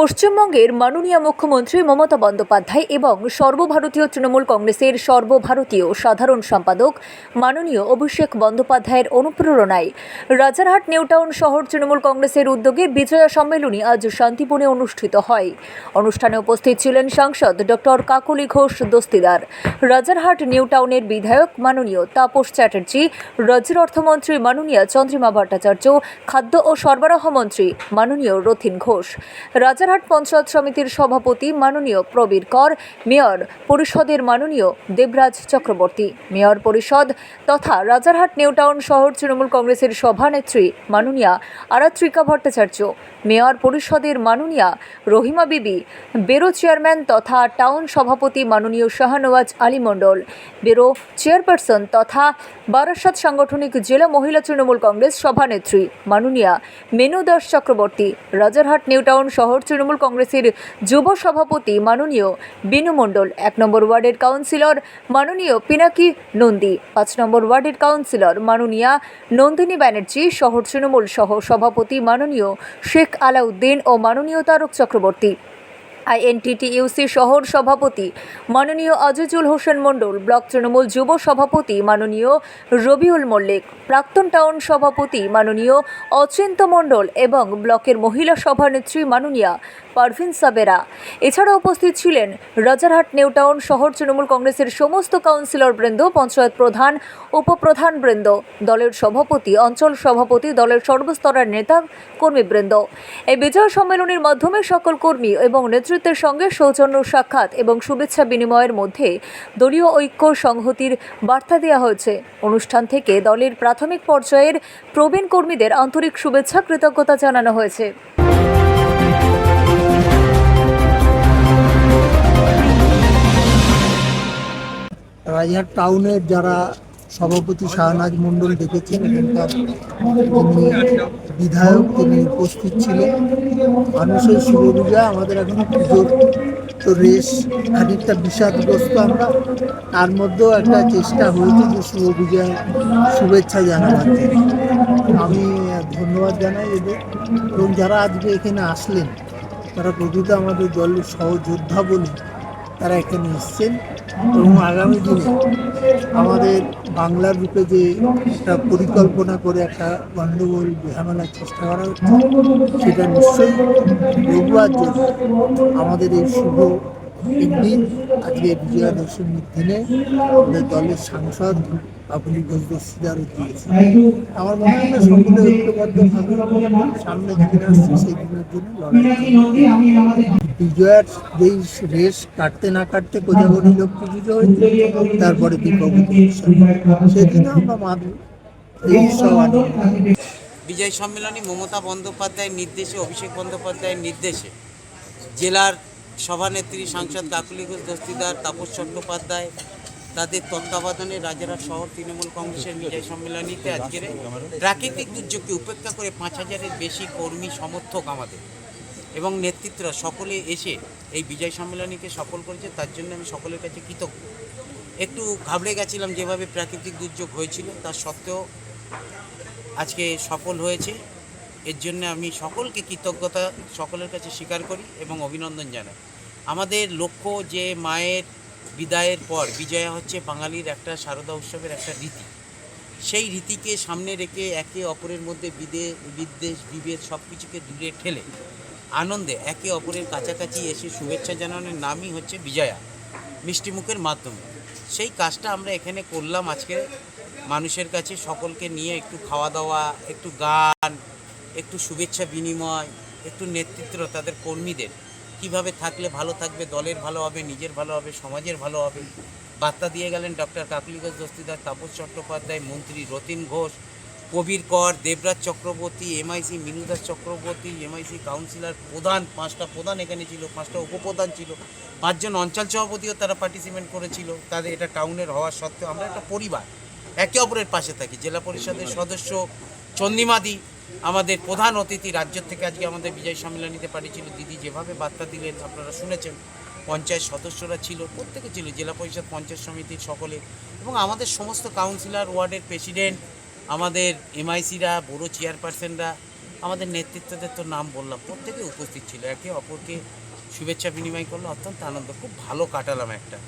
পশ্চিমবঙ্গের মাননীয় মুখ্যমন্ত্রী মমতা বন্দ্যোপাধ্যায় এবং সর্বভারতীয় তৃণমূল কংগ্রেসের সর্বভারতীয় সাধারণ সম্পাদক মাননীয় অভিষেক বন্দ্যোপাধ্যায়ের অনুপ্রেরণায় রাজারহাট নিউটাউন শহর তৃণমূল কংগ্রেসের উদ্যোগে বিজয়া সম্মেলনী আজ শান্তিপুরে অনুষ্ঠিত হয়। অনুষ্ঠানে উপস্থিত ছিলেন সাংসদ ডক্টর কাকলি ঘোষ দস্তিদার। রাজারহাট নিউটাউনের বিধায়ক মাননীয় তাপস চ্যাটার্জি, রাজ্যের অর্থমন্ত্রী মাননীয় চন্দ্রিমা ভট্টাচার্য, খাদ্য ও সরবরাহ মন্ত্রী মাননীয় রথিন ঘোষ। রাজারহাট পঞ্চায়েত সমিতির সভাপতি মাননীয় প্রবীর কর, মেয়র পরিষদের মাননীয় দেবরাজ চক্রবর্তী, মেয়র পরিষদ তথা রাজারহাট নিউটাউন শহর তৃণমূল কংগ্রেসের সভানেত্রী মাননীয়া আরাত্রিকা ভট্টাচার্য, মেয়র পরিষদের মাননীয়া রহিমা বিবি বেরো চেয়ারম্যান তথা টাউন সভাপতি মাননীয় শাহনওয়াজ আলী মণ্ডল বেরো চেয়ারপারসন তথা বারাসাত সাংগঠনিক জেলা মহিলা তৃণমূল কংগ্রেস সভানেত্রী মাননীয়া মেনু দাস চক্রবর্তী, রাজারহাট নিউটাউন শহর তৃণমূল কংগ্রেসের যুব সভাপতি মাননীয় বিনু মণ্ডল, এক নম্বর ওয়ার্ডের কাউন্সিলর মাননীয় পিনাকি নন্দী, পাঁচ নম্বর ওয়ার্ডের কাউন্সিলর মাননীয়া নন্দিনী ব্যানার্জি, শহর তৃণমূল সহ সভাপতি মাননীয় শেখ আলাউদ্দিন ও মাননীয় তারক চক্রবর্তী। আইএনটিটিইউসি শহর সভাপতি মাননীয় আজিজুল হোসেন মণ্ডল, ব্লক তৃণমূল যুব সভাপতি মাননীয় রবিউল মল্লিক, প্রাক্তন টাউন সভাপতি মাননীয় অচিন্ত মণ্ডল এবং ব্লকের মহিলা সভানেত্রী মাননীয়া পারভিন সাবেরা। এছাড়া উপস্থিত ছিলেন রাজারহাট, নিউটাউন শহর, তৃণমূল কংগ্রেসের সমস্ত কাউন্সিলর বৃন্দ, পঞ্চায়েত প্রধান, উপপ্রধান বৃন্দ, দলের সভাপতি, অঞ্চল সভাপতি, দলের সর্বস্তরের নেতা কর্মীবৃন্দ এই বিজয় সম্মেলনের মাধ্যমে সকল কর্মী এবং নেতৃত্বের সঙ্গে সৌজন্য সাক্ষাৎ এবং শুভেচ্ছা বিনিময়ের মধ্যে দলীয় ঐক্য সংহতির বার্তা দেওয়া হয়েছে। অনুষ্ঠান থেকে দলের প্রাথমিক পর্যায়ের প্রবীণ কর্মীদের আন্তরিক শুভেচ্ছা, কৃতজ্ঞতা জানানো হয়েছে। রাজারহাট টাউনের যারা সভাপতি শাহনাজ মণ্ডল ডেকেছেন এখানকার যিনি বিধায়ক, তিনি উপস্থিত ছিলেন। মানুষের বিজয়, আমাদের এখন পুজোর তো রেস খানিকটা বিষাদগ্রস্ত আমরা। তার মধ্যেও একটা চেষ্টা হয়েছে যে শুভ শুভেচ্ছা জানাবার। আমি ধন্যবাদ জানাই এদের। এবং যারা আজকে এখানে আসলেন, তারা প্রকৃত আমাদের দলের সহযোদ্ধা বলে তারা এখানে এসছেন এবং আগামী দিনে আমাদের বাংলার রূপে যে একটা পরিকল্পনা করে একটা গণ্ডগোল ঝামেলার চেষ্টা করা হচ্ছে, সেটা নিশ্চয়ই রোববার জন্য আমাদের এই শুভ দিন আজকে বিজয়া দশমীর দিনে আমাদের দলের সাংসদ আপনি ঘোষ দস্তিদারও দিয়েছে। আমার মনে হয় সকলে ঐক্যবদ্ধভাবে সামনে দিন আসছে সেই দিনের জন্য লড়াই বিজয়ার যেই কাটতে না কাটতে কোজাগরী লক্ষ্মী পুজো হয়েছে, তারপরে সেদিনও আমরা মানব এই সব বিজয় সম্মেলনী মমতা বন্দ্যোপাধ্যায়ের নির্দেশে, অভিষেক বন্দ্যোপাধ্যায়ের নির্দেশে জেলার সভানেত্রী সাংসদ কাকুলি ঘোষ, দস্তিদার তাপস চট্টোপাধ্যায়, তাদের তত্ত্বাবধানে রাজারহাট শহর তৃণমূল কংগ্রেসের বিজয় সম্মেলনীতে আজকের প্রাকৃতিক দুর্যোগকে উপেক্ষা করে পাঁচ হাজারের বেশি কর্মী সমর্থক আমাদের। এবং নেতৃত্বরা সকলে এসে এই বিজয় সম্মেলনীকে সফল করেছে, তার জন্য আমি সকলের কাছে কৃতজ্ঞ। একটু ঘাবড়ে গেছিলাম যেভাবে প্রাকৃতিক দুর্যোগ হয়েছিল, তার সত্ত্বেও আজকে সফল হয়েছে। এর জন্য আমি সকলকে কৃতজ্ঞতা, সকলের কাছে স্বীকার করি এবং অভিনন্দন জানাই। আমাদের লক্ষ্য যে মায়ের বিদায়ের পর বিজয়া হচ্ছে বাঙালির একটা শারদা উৎসবের একটা রীতি। সেই রীতিকে সামনে রেখে একে অপরের মধ্যে বিদে, বিদ্বেষ, বিভেদ সব কিছুকে দূরে ঠেলে আনন্দে একে অপরের কাছাকাছি এসে শুভেচ্ছা জানানোর নামই হচ্ছে বিজয়া মিষ্টিমুখের মাধ্যমে। সেই কাজটা আমরা এখানে করলাম আজকে মানুষের কাছে, সকলকে নিয়ে একটু খাওয়া দাওয়া একটু গান, একটু শুভেচ্ছা বিনিময়, একটু নেতৃত্ব তাদের কর্মীদের। কীভাবে থাকলে ভালো থাকবে, দলের ভালো হবে, নিজের ভালো হবে, সমাজের ভালো হবে? বার্তা দিয়ে গেলেন ডক্টর কাকলি ঘোষ দস্তিদার, তাপস চট্টোপাধ্যায়, মন্ত্রী Ratin Ghosh Kabir Kar, Debraj Chakraborty MIC Minudas Chakraborty MIC councillor প্রধান, পাঁচটা প্রধান এখানে ছিল, পাঁচটা উপপ্রধান ছিল। পাঁচজন অঞ্চল সভাপতিও তারা পার্টিসিপেট করেছিল। তাদের এটা টাউনের হওয়া সত্ত্বেও আমরা একটা পরিবার, একে অপরের পাশে থাকি। জেলা পরিষদের সদস্য চন্দিমাদি আমাদের প্রধান অতিথি, রাজ্য থেকে আজকে আমাদের বিজয় সম্মেলনীতে পাঠিয়েছিল। দিদি যেভাবে বার্তা দিলেন, আপনারা শুনেছেন, পঞ্চায়েত সদস্যরা ছিল, প্রত্যেকে ছিল, জেলা পরিষদ, পঞ্চায়েত সমিতির সকলে। এবং আমাদের সমস্ত কাউন্সিলর ওয়ার্ডের প্রেসিডেন্ট আমাদের এমআইসিরা বড়ো চেয়ারপারসনরা আমাদের নেতৃত্বদের তো নাম বললাম, প্রত্যেকে উপস্থিত ছিল। একে অপরকে শুভেচ্ছা বিনিময় করল। অত্যন্ত আনন্দ। খুব ভালো কাটালাম একটা।